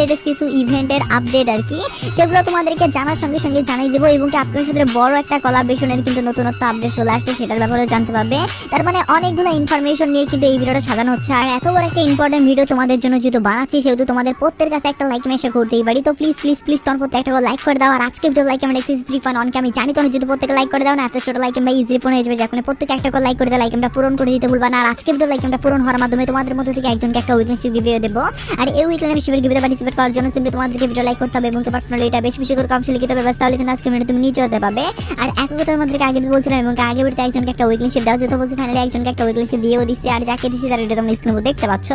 Latest কিছু ইভেন্টের update আর কি। সেগুলো তোমাদেরকে জানার সঙ্গে সঙ্গে দেবো এবং আপনার সাথে বড় একটা কলাবেশনের কিন্তু নতুনত্ব আপডেট চলে আসছে, সেটার জানতে পারবে। তার মানে অনেকগুলো ইনফরমেশন নিয়ে কিন্তু এই ভিডিওটা সাজানো হচ্ছে। আর এত বড় একটা ইম্পর্টেন্ট ভিডিও তোমাদের জন্য যেহেতু বানাচ্ছি, সেহেতু তোমাদের কাছে একটা লাইক করতেই পারি। তো প্লিজ প্লিজ প্লিজ তোমার প্রত্যেক একটা লাইক করে দাও। আর আজকে ভিডিও লাইক আমরা আমি জানি তোমরা যদি প্রত্যেকে লাইক করে দাও না, এত ছোট লাইক আমরা পূরণ হয়ে যাবে। যখন প্রত্যেকে একটা করে লাইক করে লাইক আমরা পূরণ করে দিতে ভুলবা না। আর আজকে ভিডিও লাইক আমরা পূরণ হওয়ার মাধ্যমে তোমাদের মধ্যে থেকে একজনকে একটা দেবো। আর এই পার্টিসিপেট করার জন্য সিম্পলি তোমাদেরকে ভিডিও লাইক করতে হবে এবং পার্সোনালি এটা বেশি বেশি করে কম লিখিতে হবে। ব্যাস, তাহলে কিন্তু আজকে ভিডিও তুমি নিচে হতে পারবে। আর এক কথা তোমাদেরকে আগে বলছিলাম এবং আগে ভিডিওতে একজনকে একটা উইকনেসিপ দাও, যত বলছি ফাইনালি একজনকে একটা উইকনেসিপ দিয়েও দিচ্ছি আর যাকে দিচ্ছি তার এটা তোমরা স্ক্রিনে দেখতে পাচ্ছ।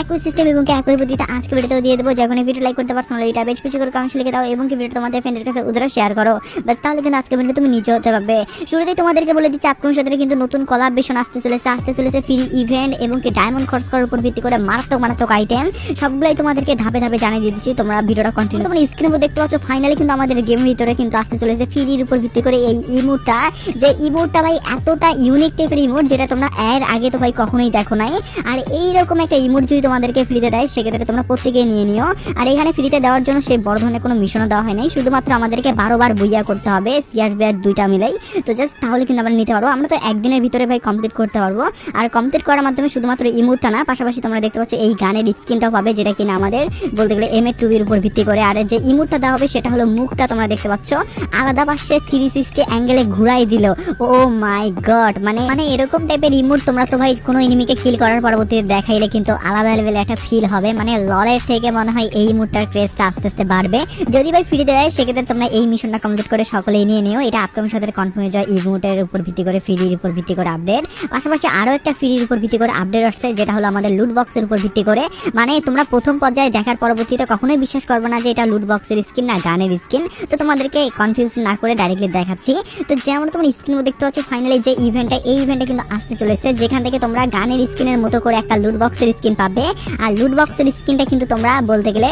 একই সিস্টেম এবং একই পদ্ধতিতে আজকে ভিডিওতেও দিয়ে দেবো। যখন ভিডিও লাইক করতে পারছ এটা বেশ বেশি করে কম লিখে দাও এবং কি ভিডিও তোমাদের ফ্রেন্ডের কাছে উদ্ধার শেয়ার করো। ব্যাস, তাহলে কিন্তু আজকে ভিডিও তুমি নিচে হতে পারবে। শুরুতেই তোমাদেরকে বলে দিচ্ছি আপকমিং সাথে কিন্তু নতুন কলাবেশন আসতে চলেছে। আসতে চলেছে ফ্রি ইভেন্ট এবং কি ডায়মন্ড খরচ করার উপর ভিত্তি করে মারাত্মক মারাত্মক আইটেম সবগুলাই তোমাদেরকে ধাপে ধাপে জানিয়ে দিচ্ছি, তোমরা ভিডিওটা কন্টিনিউ তোমরা স্ক্রিনে দেখতে পাচ্ছ ফাইনালি কিন্তু আমাদের গেমের ভিতরে কিন্তু আসতে চলেছে ফ্রির উপর ভিত্তি করে এই ইমোটটা যে ইমোটটা ভাই এতটা ইউনিক টাইপের ইমোট যেটা তোমরা এর আগে তো ভাই কখনোই দেখো নাই। আর এইরকম একটা ইমোট যদি তোমাদেরকে ফ্রিতে দেয়, সেক্ষেত্রে তোমরা প্রত্যেকেই নিয়ে নিও। আর এখানে ফ্রিতে দেওয়ার জন্য সেই বড় ধরনের কোনো মিশনও দেওয়া হয় নাই। শুধুমাত্র আমাদেরকে বারোবার বইয়া করতে হবে সিআর বিআর দুইটা মিলাই। তো জাস্ট তাহলে কিন্তু আমরা নিতে পারব। আমরা তো একদিনের ভিতরে ভাই কমপ্লিট করতে পারব। আর কমপ্লিট করার মাধ্যমে শুধুমাত্র ইমোটটা না, পাশাপাশি তোমরা দেখতে পাচ্ছ এই গানের স্ক্রিনটাও পাবে, যেটা কিনা আমাদের বলতে গেলে এম এ টুবির উপর ভিত্তি করে। আর যে ইমোটটা দেওয়া হবে, সেটা হলো মুখটা তোমরা দেখতে পাচ্ছ। আলাদা পাশে থ্রি সিক্সটি অ্যাঙ্গেলে ঘুরাই দিল। ও মাই গড মানে মানে এরকম টাইপের ইমোট তোমরা তো ভাই কোনো এনিমিকে কিল করার পরবর্তীতে দেখাইলে কিন্তু আলাদা লেভেলে একটা ফিল হবে। মানে ললের থেকে মনে হয় এই ইমোটটার ক্রেজটা আস্তে আস্তে বাড়বে। যদি ভাই ফ্রিতে দেয়, সেক্ষেত্রে তোমরা এই মিশনটা কমপ্লিট করে সকলেই নিয়ে নিও। এটা আপকামিং সাথে কনফার্ম হয়ে যায় ইমোটের উপর ভিত্তি করে ফ্রির উপর ভিত্তি করে আপডেট পাশাপাশি আরও একটা ফ্রির উপর ভিত্তি করে আপডেট আসছে, যেটা হলো আমাদের লুট বক্সের উপর ভিত্তি করে। মানে তোমরা প্রথম পর্যায়ে দেখার পরবর্তীতে কখনোই বিশ্বাস করবে না যে এটা লুট বক্সের স্কিন না, গানের স্কিন তো তোমাদেরকে কনফিউজ না করে ডাইরেক্টলি দেখাচ্ছি। তো যেমন তোমরা স্ক্রিনে দেখতে পাচ্ছ ফাইনালি যে ইভেন্টটা এই ইভেন্টে কিন্তু আসতে চলেছে। যেখান থেকে তোমরা গানের স্কিনের মতো করে একটা লুট বক্সের স্কিন পাবে। আর লুট বক্সের স্কিনটা কিন্তু তোমরা বলতে গেলে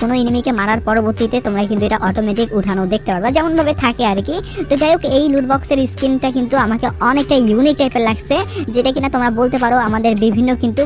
কোনো এনিমিকে মারার পরবর্তীতে তোমরা কিন্তু এটা অটোমেটিক উঠানো দেখতে পারবে। যেমন ভাবে থাকে আর কি। তো যাই হোক, এই লুট বক্সের স্কিনটা কিন্তু আমাকে অনেকটা ইউনিক টাইপের লাগছে, যেটা কিনা তোমরা বলতে পারো আমাদের বিভিন্ন কিন্তু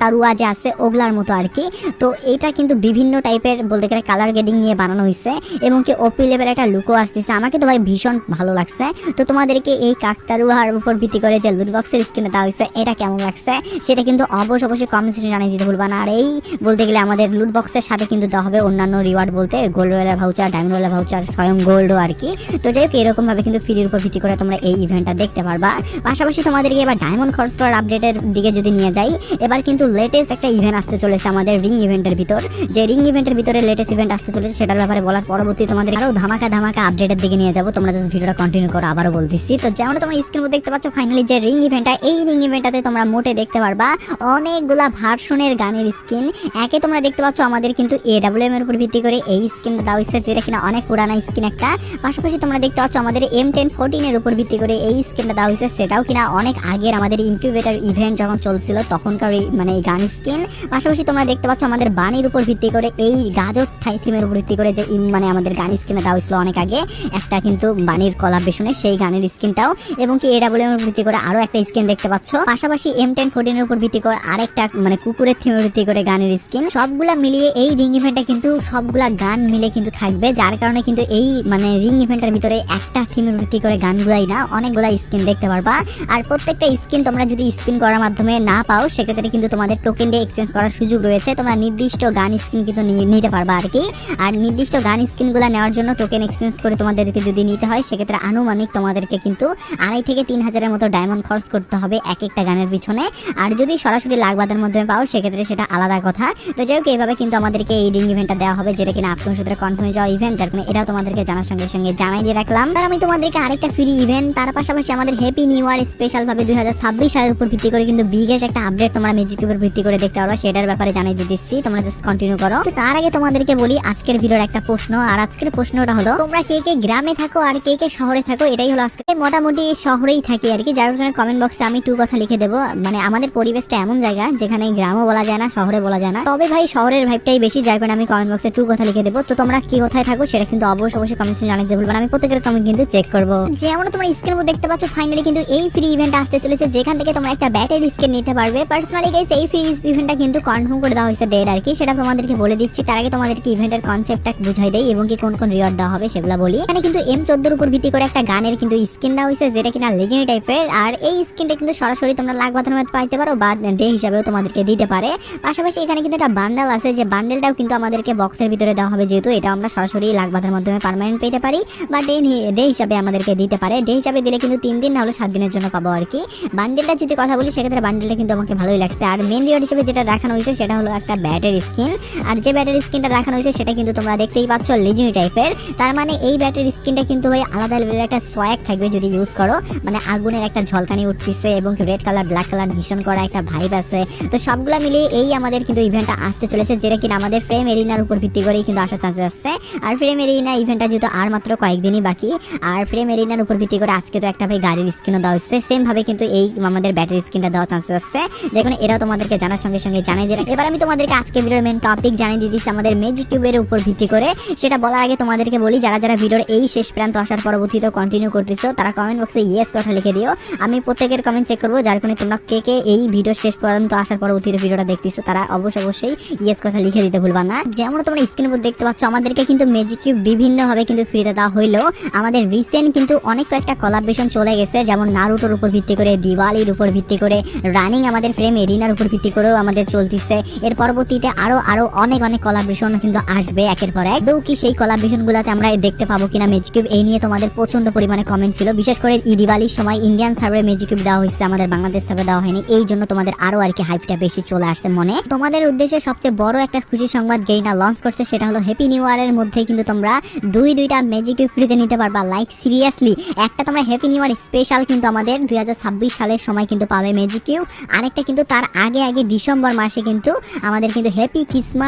কারুয়া যে আছে, ওগুলার মতো আর কি। তো এটা কিন্তু বিভিন্ন টাইপের বলতে গেলে কালার গ্রেডিং নিয়ে বানানো হয়েছে এবং কি ওপি লেভেল একটা লুকও আসতেছে। আমাকে তো ভাই ভীষণ ভালো লাগছে। তো তোমাদেরকে এই কাকতারুয়ার উপর ভিত্তি করে যে লুট বক্সের স্ক্রিনে দেওয়া হয়েছে এটা কেমন লাগছে? সেটা কিন্তু অবশ্যই অবশ্যই কমেন্ট সেকশনে জানিয়ে দিতে ভুলবা না। আর এই বলতে গেলে আমাদের লুট বক্সের সাথে কিন্তু দেওয়া হবে অন্যান্য রিওয়ার্ড বলতে গোল্ড রয়েলার ভাউচার ডায়মন্ড রয়েলার ভাউচার স্বয়ং গোল্ডও আর কি। তো যাই হোক এরকম ভাবে কিন্তু ফ্রির উপর ভিত্তি করে তোমরা এই ইভেন্টটা দেখতে পারবা। পাশাপাশি তোমাদেরকে এবার ডায়মন্ড খরচ করার আপডেটের দিকে যদি নিয়ে যাই, এবার কিন্তু লেটেস্ট একটা ইভেন্ট আসতে চলেছে আমাদের রিং ইভেন্টের ভিতর, যে রিং ইভেন্টের ভিতরে লেটেস্ট ইভেন্ট আসতে চলেছে, সেটার ব্যাপারে বলার পরবর্তী তোমাদের আরও ধামাকা ধামাকা আপডেটের দিকে নিয়ে যাব। তোমরা যদি ভিডিওটা কন্টিনিউ করো, আবারও বলতেছি। তো যেমন তোমরা স্ক্রিন দেখতে পাচ্ছ ফাইনালি যে রিং ইভেন্টটা এই রিং ইভেন্টটাতে তোমরা মোটে দেখতে পারবা অনেকগুলা ভার্সনের গানের স্কিন একে তোমরা দেখতে পাচ্ছ, আমাদের কিন্তু এ ডাব্লিউ এম এর উপর ভিত্তি করে এই স্কিন দেওয়া হয়েছে, যেটা কিনা অনেক পুরানা স্কিন একটা। পাশাপাশি তোমরা দেখতে পাচ্ছ, আমাদের এম টেন ফোরটিনের উপর ভিত্তি করে এই স্কিনটা দেওয়া হয়েছে, সেটাও কিনা অনেক আগের আমাদের ইনকিউবেটার ইভেন্ট যখন চলছিল, তখনকার মানে গান স্কিন পাশাপাশি তোমরা দেখতে পাচ্ছ, আমাদের বাণীর উপর ভিত্তি করে এই গাজর থিমের উপর ভিত্তি করে যে মানে আমাদের গান স্কিনে দেওয়া হয়েছিল অনেক আগে, একটা কিন্তু বাণীর কলাবেশনে সেই গানের স্কিনটাও এবং কি এর উপর ভিত্তি করে আরও একটা স্কিন দেখতে পাচ্ছ। পাশাপাশি এম টেন ফোরটিনের উপর ভিত্তি করে আরেকটা মানে কুকুরের থিমের ভিত্তি করে গানের স্কিন সবগুলা মিলিয়ে এই রিং ইভেন্টে কিন্তু সবগুলা গান মিলে কিন্তু থাকবে, যার কারণে কিন্তু এই মানে রিং ইভেন্টের ভিতরে একটা থিমের ভিত্তি করে গানগুলাই না অনেকগুলা স্কিন দেখতে পারবা। আর প্রত্যেকটা স্কিন তোমরা যদি স্পিন করার মাধ্যমে না পাও, সেক্ষেত্রে কিন্তু তোমাদের টোকেন দিয়ে এক্সচেঞ্জ করার সুযোগ রয়েছে। তোমরা নির্দিষ্ট গান স্কিন কিন্তু নিতে পারবা আর কি। আর নির্দিষ্ট গান স্কিনগুলো নেওয়ার জন্য টোকেন এক্সচেঞ্জ করে তোমাদেরকে যদি নিতে হয়, সেক্ষেত্রে আনুমানিক তোমাদেরকে কিন্তু আড়াই থেকে তিন হাজারের মতো ডায়মন্ড খরচ করতে হবে এক একটা গানের পিছনে। আর যদি সরাসরি লাগবাদের মধ্যে পাও, সেক্ষেত্রে সেটা আলাদা কথা। তো যাই হোক, এইভাবে কিন্তু আমাদেরকে এই রিং ইভেন্টটা দেওয়া হবে, যেটা কিনা আপনি সূত্রে কনফার্ম যাওয়া ইভেন্ট যার কারণে এটা তোমাদেরকে জানার সঙ্গে সঙ্গে জানাই দিয়ে রাখলাম। আর আমি তোমাদেরকে আরেকটা ফ্রি ইভেন্ট তার পাশাপাশি আমাদের হ্যাপি নিউ ইয়ার স্পেশাল ভাবে দুই হাজার ছাব্বিশ সালের উপর ভিত্তি করে কিন্তু বিগেস একটা আপডেট তোমরা মিউজিক উপর ভিত্তি করে দেখতে পারো সেটার ব্যাপারে জানিয়ে দিয়ে দিচ্ছি। তোমরা জাস্ট কন্টিনিউ করো। তো তার আগে তোমাদেরকে বলি, আজকের ভিডিওর একটা প্রশ্ন। আর আজকের প্রশ্নটা হলো, তোমরা কে কে গ্রামে থাকো আর কে কে শহরে থাকো, এটাই হলো আজকে। মোটামুটি শহরেই থাকি আর কি। যার কারণে কমেন্ট বক্সে আমি টু কথা লিখে দেবো। মানে আমাদের পরিবেশটা এমন জায়গা, যেখানে গ্রামও বলা যায় না, শহরে বলা যায় না। তবে ভাই, শহরের ভাইবটাই বেশি। যার কারণে আমি কমেন্ট বক্সে টু কথা লিখে দেবো। তো তোমরা কি কোথায় থাকো, সেটা কিন্তু অবশ্যই অবশ্যই কমেন্ট জানাতে ভুলবে আমি প্রত্যেকের কমেন্ট কিন্তু চেক করব। যেমন তোমরা স্ক্রিনের মধ্যে দেখতে পাচ্ছ ফাইনালি কিন্তু এই ফ্রি ইভেন্ট আসতে চলেছে। যেখান থেকে তোমরা একটা ব্যাটারি স্কিন নিতে পারবে। পার্সোনালি গাইস এই ফ্রি ইভেন্টটা কিন্তু কনফার্ম করে দেওয়া হয়েছে ডেট আর কি। সেটা তোমাদেরকে তোমাদেরকে বলে দিচ্ছি, তার আগে তোমাদেরকে ইভেন্টের কনসেপ্টটা বুঝাই দেই এবং কি কোন কোন রিওয়ার্ড দেওয়া হবে সেগুলো বলি। এখানে কিন্তু এম চোদ্দোর উপর ভিত্তি করে একটা গানের কিন্তু স্কিন দেওয়া হয়েছে, যেটা কিনা লেজেন্ডি টাইপের আর এই স্কিনটা কিন্তু সরাসরি তোমরা লাখ বাথানোর মধ্যে পাইতে পারো বা ডে হিসাবেও তোমাদেরকে দিতে পারে। পাশাপাশি এখানে কিন্তু একটা বান্ডেল আছে, যে বান্ডেলটাও কিন্তু আমাদেরকে বক্সের ভিতরে দেওয়া হবে, যেহেতু এটা আমরা সরাসরি লাখ বাঁধার মাধ্যমে পার্মানেন্ট পেতে পারি বা ডে ডে হিসাবে আমাদেরকে দিতে পারে। ডে হিসাবে দিলে কিন্তু তিন দিন না হলে সাত দিনের জন্য পাবো আর কি। বান্ডেলটা যদি কথা বলি, সেক্ষেত্রে বান্ডেলটা কিন্তু আমাকে ভালোই লাগছে। আর মেন রিওয়ার্ড হিসেবে যেটা দেখানো হয়েছে, সেটা হলো একটা ব্যাটারি স্কিন আর যে ব্যাটারি স্কিনটা দেখানো হয়েছে, সেটা কিন্তু তোমরা দেখতেই পাচ্ছ, লিজিনি টাইপের। তার মানে এই ব্যাটারি স্কিনটা কিন্তু ভাই আলাদা লেভেলের একটা সোয়াগ থাকবে যদি ইউজ করো। মানে আগুনের একটা ঝলকানি উঠতেছে এবং রেড কালার ব্ল্যাক কালার ভীষণ করা একটা ভাইব আছে। তো সবগুলা মিলিয়ে এই আমাদের কিন্তু ইভেন্টটা আসতে চলেছে, যেটা কিনা আমাদের ফ্রেম এরিনার উপর ভিত্তি করেই কিন্তু আসার চান্সেস আছে। আর ফ্রেম এরিনা ইভেন্টটা যেহেতু আর মাত্র কয়েকদিনই বাকি, আর ফ্রেম এরিনার উপর ভিত্তি করে আজকে তো একটা ভাই গাড়ির স্ক্রিনও দেওয়া হচ্ছে। সেম ভাবে কিন্তু এই আমাদের ব্যাটারি স্ক্রিনটা দেওয়ার চান্সেস আছে। দেখুন, এটাও তোমাদেরকে জানার সঙ্গে সঙ্গে জানাই দিলাম। এবার আমি তোমাদেরকে আজকে ভিডিওর মেন টপিক জানিয়ে দিয়ে দিচ্ছি আমাদের মেজিক কিউবের উপর ভিত্তি করে। সেটা বলার আগে তোমাদেরকে বলি, যারা যারা ভিডিওর এই শেষ প্রান্ত আসার পরবর্তীতে কন্টিনিউ করতেছো, তারা কমেন্ট বক্সে ইয়েস কথা লিখে দিও। আমি প্রত্যেকের কমেন্ট চেক করব, যার কারণে তোমরা কে কে এই ভিডিও শেষ পর্যন্ত আসার পরবর্তীতে ভিডিওটা দেখতেছো, তারা অবশ্যই অবশ্যই ইয়েস কথা লিখে দিতে ভুলবা না। যেমন তোমরা স্ক্রিনের উপর দেখতে পাচ্ছ, আমাদেরকে কিন্তু মেজিক কিউব বিভিন্নভাবে কিন্তু ফ্রিতে দেওয়া হইলেও, আমাদের রিসেন্ট কিন্তু অনেক কয়েকটা কলাবেশন চলে গেছে, যেমন নারুটোর উপর ভিত্তি করে দিওয়ালির উপর ভিত্তি করে রানিং আমাদের ফ্রেম এরিনার উপর ভিত্তি করেও আমাদের চলতেছে। এর পরবর্তীতে আরও আরও অনেক অনেক কলাবেশন কিন্তু আসবে একের পর এক। কি সেই কলাবেশন গুলাতে আমরা দেখতে পাবো কিনা মেজিকিউব এই নিয়ে তোমাদের প্রচণ্ড পরিমাণে কমেন্ট ছিল। বিশেষ করে ই দিওয়ালির সময় ইন্ডিয়ান সার্ভে মেজিকিউব দেওয়া হয়েছে, আমাদের বাংলাদেশ সার্ভে দেওয়া হয়নি। এই জন্য তোমাদের আরও আর কি হাইপটা বেশি চলে আসছে মনে। তোমাদের উদ্দেশ্যে সবচেয়ে বড় একটা খুশি সংবাদ গেইনা লঞ্চ করছে, সেটা হলো হ্যাপি নিউ ইয়ারের মধ্যে কিন্তু তোমরা দুই দুইটা ম্যাজিক কিউব ফ্রিতে নিতে পারবা। লাইক সিরিয়াসলি একটা তোমরা হ্যাপি নিউ ইয়ার স্পেশাল কিন্তু আমাদের দুই হাজার ছাব্বিশ সালের সময় কিন্তু পাবে ম্যাজিক কিউব আরেকটা কিন্তু তার আগে আগে ডিসেম্বর মাসে কিন্তু আমাদের কিন্তু হ্যাপি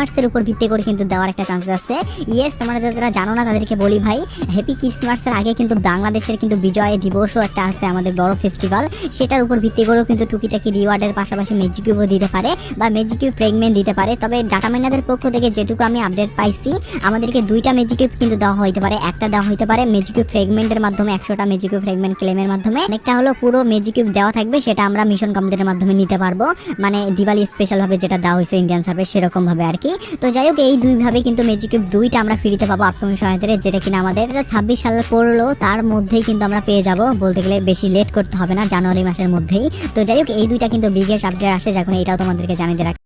ক্রিসমাসের উপর ভিত্তি করে কিন্তু দেওয়ার একটা চান্স আছে। ইয়েস তোমরা যারা জানো না তাদেরকে বলি ভাই হ্যাপি ক্রিসমাসের আগে কিন্তু বাংলাদেশের কিন্তু বিজয় দিবসও একটা আছে আমাদের বড় ফেস্টিভ্যাল সেটার উপর ভিত্তি করেও কিন্তু টুকিটাকি রিওয়ার্ডের পাশাপাশি ম্যাজিক কিউবও দিতে পারে বা ম্যাজিক ফ্রেগমেন্ট দিতে পারে। তবে ডাটা মাইনাদের পক্ষ থেকে যেটুকু আমি আপডেট পাইছি, আমাদেরকে দুইটা ম্যাজিক কিন্তু দেওয়া হইতে পারে। একটা দেওয়া হইতে পারে ম্যাজিক কিউব ফ্রেগমেন্টের মাধ্যমে, একশোটা ম্যাজিক ফ্রেগমেন্ট ক্লেমের মাধ্যমে। একটা হলো পুরো ম্যাজিক দেওয়া থাকবে, সেটা আমরা মিশন কমপ্লিটের মাধ্যমে নিতে পারব। মানে দিওয়ালি স্পেশাল ভাবে যেটা দেওয়া হয়েছে ইন্ডিয়ান সার্ভে সেরকম ভাবে আর কি তো যাই হোক, এই দুইভাবে কিন্তু ম্যাজিক দুইটা আমরা ফ্রিতে পাবো আক্রমণ সহায়তারে যেটা কিনা আমাদের ছাব্বিশ সাল পড়ল, তার মধ্যেই কিন্তু আমরা পেয়ে যাব। বলতে গেলে বেশি লেট করতে হবে না, জানুয়ারি মাসের মধ্যেই। তো যাই হোক, এই দুইটা কিন্তু বিগেস্ট আপডেট আসে যখন এটাও তোমাদেরকে জানিয়ে রাখ